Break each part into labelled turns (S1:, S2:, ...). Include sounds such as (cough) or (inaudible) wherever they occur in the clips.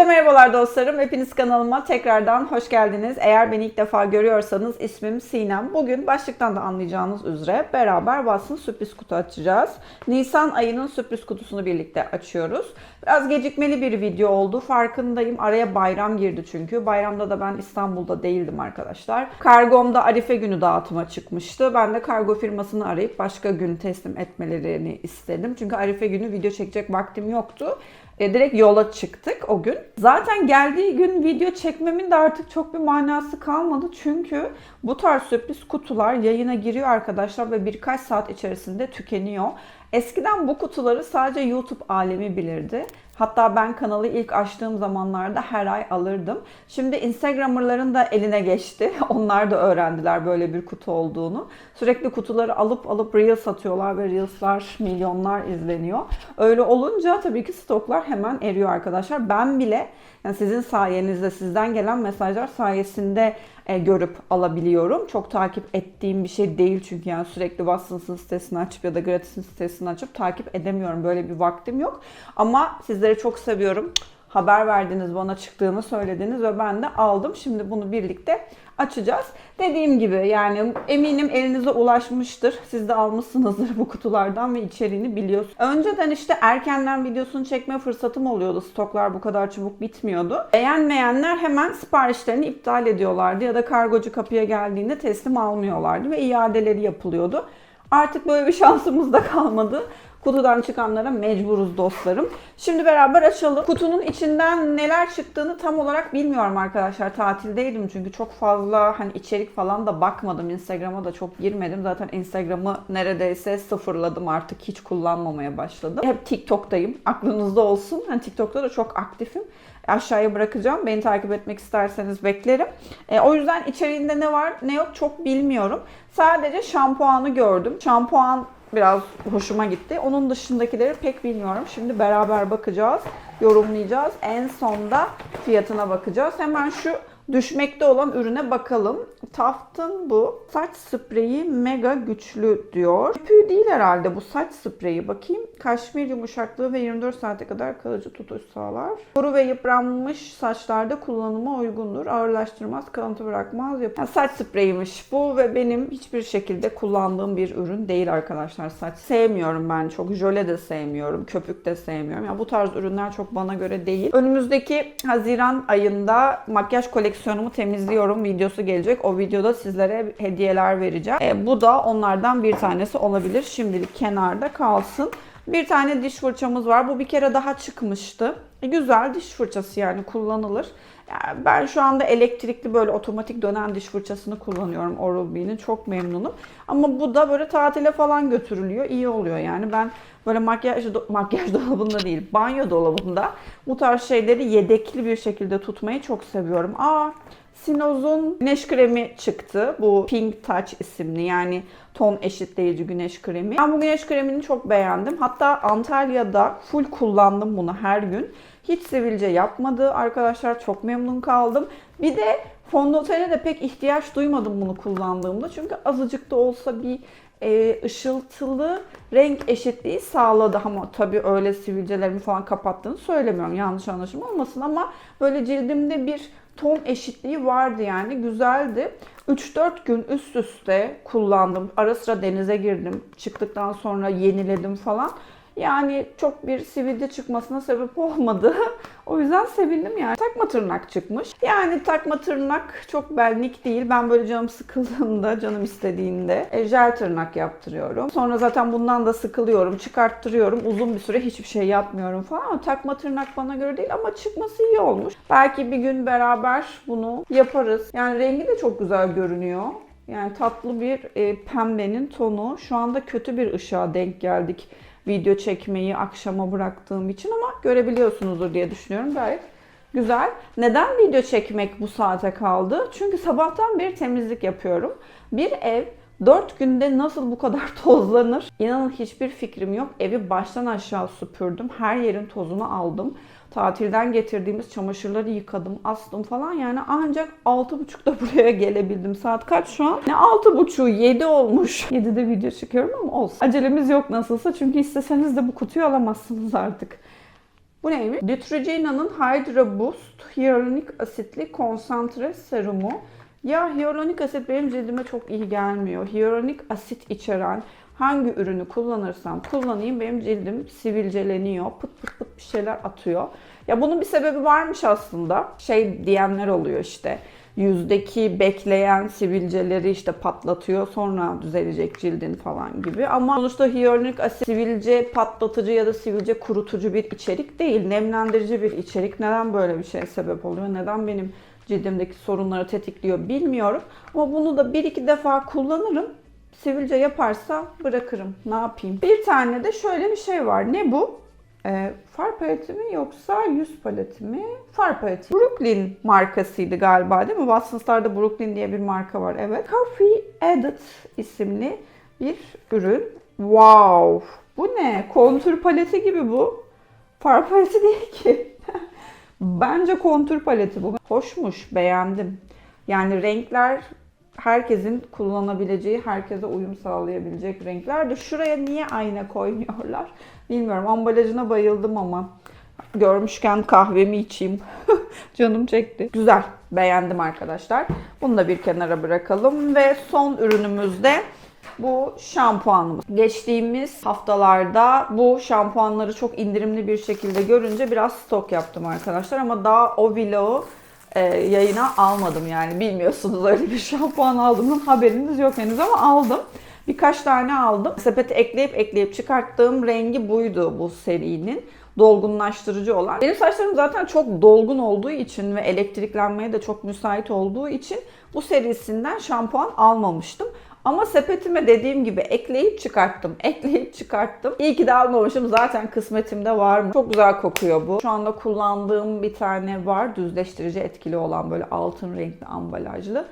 S1: Herkese merhabalar dostlarım. Hepiniz kanalıma tekrardan hoş geldiniz. Eğer beni ilk defa görüyorsanız ismim Sinem. Bugün başlıktan da anlayacağınız üzere beraber Watson sürpriz kutu açacağız. Nisan ayının sürpriz kutusunu birlikte açıyoruz. Biraz gecikmeli bir video oldu. Farkındayım. Araya bayram girdi çünkü. Bayramda da ben İstanbul'da değildim arkadaşlar. Kargomda Arife günü dağıtıma çıkmıştı. Ben de kargo firmasını arayıp başka gün teslim etmelerini istedim. Çünkü Arife günü video çekecek vaktim yoktu. E, direkt yola çıktık o gün. Zaten geldiği gün video çekmemin de artık çok bir manası kalmadı. Çünkü bu tarz sürpriz kutular yayına giriyor arkadaşlar ve birkaç saat içerisinde tükeniyor. Eskiden bu kutuları sadece YouTube alemi bilirdi. Hatta ben kanalı ilk açtığım zamanlarda her ay alırdım. Şimdi Instagrammerların da eline geçti. (laughs) Onlar da öğrendiler böyle bir kutu olduğunu. Sürekli kutuları alıp alıp Reels satıyorlar ve Reels'lar milyonlar izleniyor. Öyle olunca tabii ki stoklar hemen eriyor arkadaşlar. Ben bile yani sizin sayenizde sizden gelen mesajlar sayesinde e, görüp alabiliyorum. Çok takip ettiğim bir şey değil çünkü yani sürekli Watson's'ın sitesini açıp ya da Gratis'in sitesini açıp takip edemiyorum. Böyle bir vaktim yok. Ama sizleri çok seviyorum. Haber verdiniz, bana çıktığını söylediniz ve ben de aldım. Şimdi bunu birlikte açacağız. Dediğim gibi yani eminim elinize ulaşmıştır. Siz de almışsınızdır bu kutulardan ve içeriğini biliyorsunuz. Önceden işte erkenden videosunu çekme fırsatım oluyordu. Stoklar bu kadar çabuk bitmiyordu. Beğenmeyenler hemen siparişlerini iptal ediyorlardı ya da kargocu kapıya geldiğinde teslim almıyorlardı ve iadeleri yapılıyordu. Artık böyle bir şansımız da kalmadı. Kutudan çıkanlara mecburuz dostlarım. Şimdi beraber açalım. Kutunun içinden neler çıktığını tam olarak bilmiyorum arkadaşlar. Tatildeydim çünkü çok fazla hani içerik falan da bakmadım. Instagram'a da çok girmedim. Zaten Instagram'ı neredeyse sıfırladım artık. Hiç kullanmamaya başladım. Hep TikTok'tayım. Aklınızda olsun. Hani TikTok'ta da çok aktifim. Aşağıya bırakacağım. Beni takip etmek isterseniz beklerim. E, o yüzden içeriğinde ne var ne yok çok bilmiyorum. Sadece şampuanı gördüm. Şampuan biraz hoşuma gitti. Onun dışındakileri pek bilmiyorum. Şimdi beraber bakacağız, yorumlayacağız. En sonda fiyatına bakacağız. Hemen şu düşmekte olan ürüne bakalım. Taft'ın bu saç spreyi mega güçlü diyor. Köpüğü değil herhalde bu saç spreyi. Bakayım. Kaşmir yumuşaklığı ve 24 saate kadar kalıcı tutuş sağlar. Kuru ve yıpranmış saçlarda kullanıma uygundur. Ağırlaştırmaz, kalıntı bırakmaz. Yani saç spreyiymiş bu ve benim hiçbir şekilde kullandığım bir ürün değil arkadaşlar. Saç sevmiyorum ben çok. Jöle de sevmiyorum. Köpük de sevmiyorum. Yani bu tarz ürünler çok bana göre değil. Önümüzdeki Haziran ayında makyaj koleksiyonumu temizliyorum videosu gelecek. O videoda sizlere hediyeler vereceğim. E, bu da onlardan bir tanesi olabilir. Şimdilik kenarda kalsın. Bir tane diş fırçamız var. Bu bir kere daha çıkmıştı. E, güzel diş fırçası yani kullanılır. Ben şu anda elektrikli böyle otomatik dönen diş fırçasını kullanıyorum Oral-B'nin. Çok memnunum. Ama bu da böyle tatile falan götürülüyor. İyi oluyor yani. Ben böyle makyaj, makyaj (laughs) dolabında değil, banyo dolabında bu tarz şeyleri yedekli bir şekilde tutmayı çok seviyorum. Aa Sinoz'un güneş kremi çıktı. Bu Pink Touch isimli yani ton eşitleyici güneş kremi. Ben bu güneş kremini çok beğendim. Hatta Antalya'da full kullandım bunu her gün. Hiç sivilce yapmadı. Arkadaşlar çok memnun kaldım. Bir de fondötene de pek ihtiyaç duymadım bunu kullandığımda. Çünkü azıcık da olsa bir e, ışıltılı renk eşitliği sağladı ama tabii öyle sivilcelerimi falan kapattığını söylemiyorum yanlış anlaşılma olmasın ama böyle cildimde bir ton eşitliği vardı yani güzeldi. 3-4 gün üst üste kullandım. Ara sıra denize girdim. Çıktıktan sonra yeniledim falan. Yani çok bir sivilce çıkmasına sebep olmadı. (laughs) o yüzden sevindim yani. Takma tırnak çıkmış. Yani takma tırnak çok benlik değil. Ben böyle canım sıkıldığında, canım istediğinde e, jel tırnak yaptırıyorum. Sonra zaten bundan da sıkılıyorum, çıkarttırıyorum. Uzun bir süre hiçbir şey yapmıyorum falan. Ama takma tırnak bana göre değil ama çıkması iyi olmuş. Belki bir gün beraber bunu yaparız. Yani rengi de çok güzel görünüyor. Yani tatlı bir e, pembenin tonu. Şu anda kötü bir ışığa denk geldik video çekmeyi akşama bıraktığım için ama görebiliyorsunuzdur diye düşünüyorum. Gayet güzel. Neden video çekmek bu saate kaldı? Çünkü sabahtan beri temizlik yapıyorum. Bir ev 4 günde nasıl bu kadar (laughs) tozlanır? İnanın hiçbir fikrim yok. Evi baştan aşağı süpürdüm. Her yerin tozunu aldım. Tatilden getirdiğimiz çamaşırları yıkadım, astım falan. Yani ancak 6.30'da (laughs) buraya gelebildim. Saat kaç şu an? Ne 6.30'u 7 olmuş. (laughs) 7'de video çıkıyorum ama olsun. Acelemiz yok nasılsa çünkü isteseniz de bu kutuyu alamazsınız artık. Bu neymiş? Neutrogena'nın Hydra Boost hyaluronik asitli konsantre serumu. Ya hyaluronik asit benim cildime çok iyi gelmiyor. Hyaluronik asit içeren hangi ürünü kullanırsam kullanayım benim cildim sivilceleniyor. Pıt pıt pıt bir şeyler atıyor. Ya bunun bir sebebi varmış aslında. Şey diyenler oluyor işte. Yüzdeki bekleyen sivilceleri işte patlatıyor sonra düzelecek cildin falan gibi. Ama sonuçta hyaluronik asit sivilce patlatıcı ya da sivilce kurutucu bir içerik değil. Nemlendirici bir içerik. Neden böyle bir şeye sebep oluyor? Neden benim cildimdeki sorunları tetikliyor bilmiyorum. Ama bunu da bir iki defa kullanırım. Sivilce yaparsa bırakırım. Ne yapayım? Bir tane de şöyle bir şey var. Ne bu? Ee, far paleti mi yoksa yüz paleti mi? Far paleti. Brooklyn markasıydı galiba değil mi? Watsons'larda Brooklyn diye bir marka var. Evet. Coffee Added isimli bir ürün. Wow! Bu ne? Kontür paleti gibi bu. Far paleti değil ki. (laughs) Bence kontür paleti bu. Hoşmuş, beğendim. Yani renkler herkesin kullanabileceği, herkese uyum sağlayabilecek renkler de şuraya niye ayna koymuyorlar bilmiyorum. Ambalajına bayıldım ama görmüşken kahvemi içeyim. (laughs) Canım çekti. Güzel, beğendim arkadaşlar. Bunu da bir kenara bırakalım ve son ürünümüz de bu şampuanımız. Geçtiğimiz haftalarda bu şampuanları çok indirimli bir şekilde görünce biraz stok yaptım arkadaşlar ama daha o vlogu e, yayına almadım yani bilmiyorsunuz öyle bir şampuan aldığımın haberiniz yok henüz ama aldım. Birkaç tane aldım. Sepete ekleyip ekleyip çıkarttığım rengi buydu bu serinin. Dolgunlaştırıcı olan. Benim saçlarım zaten çok dolgun olduğu için ve elektriklenmeye de çok müsait olduğu için bu serisinden şampuan almamıştım. Ama sepetime dediğim gibi ekleyip çıkarttım. Ekleyip çıkarttım. İyi ki de almamışım. Zaten kısmetimde var mı? Çok güzel kokuyor bu. Şu anda kullandığım bir tane var. Düzleştirici etkili olan böyle altın renkli ambalajlı.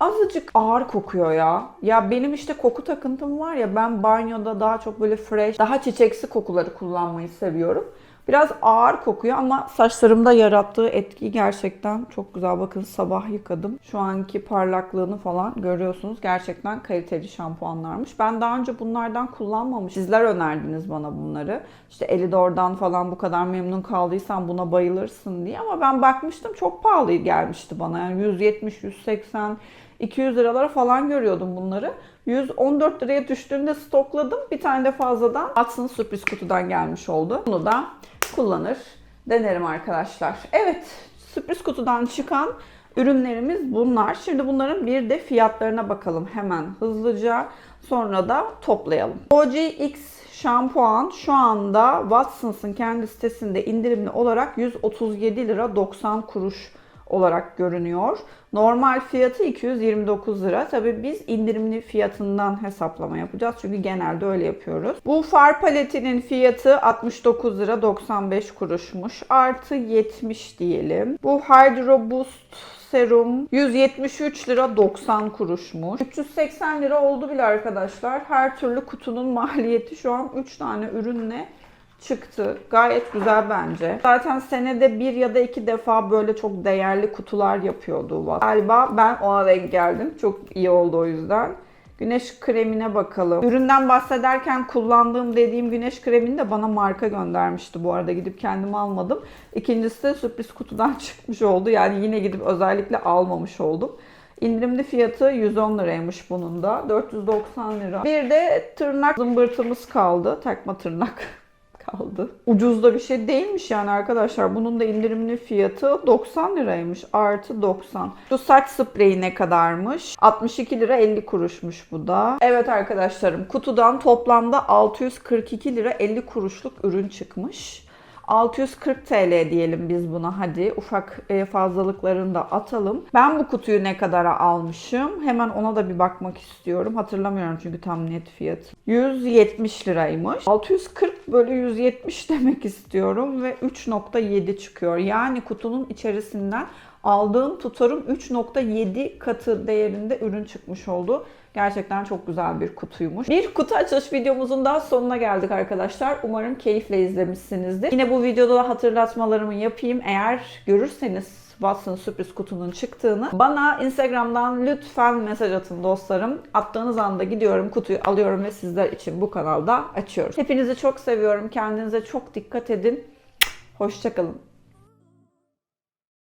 S1: Azıcık ağır kokuyor ya. Ya benim işte koku takıntım var ya ben banyoda daha çok böyle fresh, daha çiçeksi kokuları kullanmayı seviyorum. Biraz ağır kokuyor ama saçlarımda yarattığı etki gerçekten çok güzel. Bakın sabah yıkadım. Şu anki parlaklığını falan görüyorsunuz. Gerçekten kaliteli şampuanlarmış. Ben daha önce bunlardan kullanmamış. Sizler önerdiniz bana bunları. İşte Elidor'dan falan bu kadar memnun kaldıysan buna bayılırsın diye. Ama ben bakmıştım çok pahalı gelmişti bana. Yani 170, 180, 200 liralara falan görüyordum bunları. 114 liraya düştüğünde stokladım. Bir tane de fazladan Watsons sürpriz kutudan gelmiş oldu. Bunu da kullanır, denerim arkadaşlar. Evet, sürpriz kutudan çıkan ürünlerimiz bunlar. Şimdi bunların bir de fiyatlarına bakalım hemen hızlıca. Sonra da toplayalım. OGX şampuan şu anda Watsons'ın kendi sitesinde indirimli olarak 137 lira 90 kuruş olarak görünüyor. Normal fiyatı 229 lira. Tabi biz indirimli fiyatından hesaplama yapacağız. Çünkü genelde öyle yapıyoruz. Bu far paletinin fiyatı 69 lira 95 kuruşmuş. Artı 70 diyelim. Bu Hydro Boost serum 173 lira 90 kuruşmuş. 380 lira oldu bile arkadaşlar. Her türlü kutunun (laughs) maliyeti şu an 3 tane ürünle çıktı. Gayet güzel bence. Zaten senede bir ya da iki defa böyle çok değerli kutular yapıyordu Watt. Galiba ben ona denk geldim. Çok iyi oldu o yüzden. Güneş kremine bakalım. Üründen bahsederken kullandığım dediğim güneş kremini de bana marka göndermişti bu arada. Gidip kendim almadım. İkincisi de sürpriz kutudan (laughs) çıkmış oldu. Yani yine gidip özellikle almamış oldum. İndirimli fiyatı 110 liraymış bunun da. 490 lira. Bir de tırnak zımbırtımız kaldı. Takma tırnak (laughs) kaldı. Ucuz da bir şey değilmiş yani arkadaşlar. Bunun da indirimli fiyatı 90 liraymış. Artı 90. Şu saç spreyi ne kadarmış? 62 lira 50 kuruşmuş bu da. Evet arkadaşlarım kutudan toplamda 642 lira 50 kuruşluk ürün çıkmış. 640 TL diyelim biz buna hadi. Ufak e, fazlalıklarını da atalım. Ben bu kutuyu ne kadara almışım? Hemen ona da bir bakmak istiyorum. Hatırlamıyorum çünkü tam net fiyatı. 170 liraymış. 640 bölü 170 demek istiyorum ve 3.7 çıkıyor. Yani kutunun içerisinden aldığım tutarın 3.7 katı değerinde ürün çıkmış oldu. Gerçekten çok güzel bir kutuymuş. Bir kutu açılış videomuzun daha sonuna geldik arkadaşlar. Umarım keyifle izlemişsinizdir. Yine bu videoda da hatırlatmalarımı yapayım. Eğer görürseniz Watson sürpriz kutunun çıktığını bana Instagram'dan lütfen mesaj atın dostlarım. Attığınız anda gidiyorum kutuyu alıyorum ve sizler için bu kanalda açıyoruz. Hepinizi çok seviyorum. Kendinize çok dikkat edin. Hoşçakalın.